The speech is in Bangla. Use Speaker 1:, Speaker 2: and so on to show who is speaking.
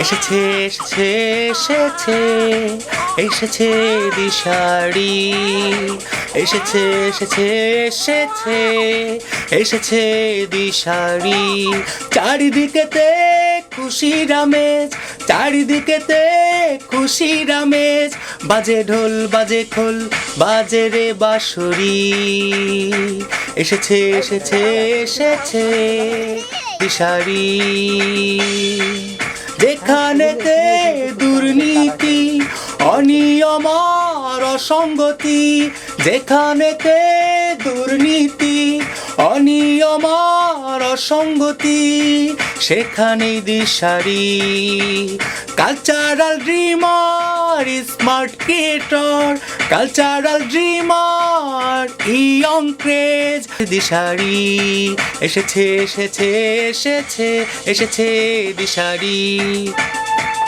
Speaker 1: এসেছে এসেছে এসেছে এসেছে দিশারি। এসেছে এসেছে এসেছে এসেছে দিশারি। চারিদিকেতে খুশি রামেজ চারিদিকেতে খুশি রামেজ বাজে ঢোল, বাজে খোল, বাজে রে বাঁশরি। এসেছে এসেছে এসেছে দিশারি। অনিয়ম আর যেখানেতে দুর্নীতি অনিয়ম আর অসঙ্গতি দিশারি। Cultural dreamer smart creator cultural dreamer young craze দিশারি। এসেছে এসেছে এসেছে এসেছে দিশারি।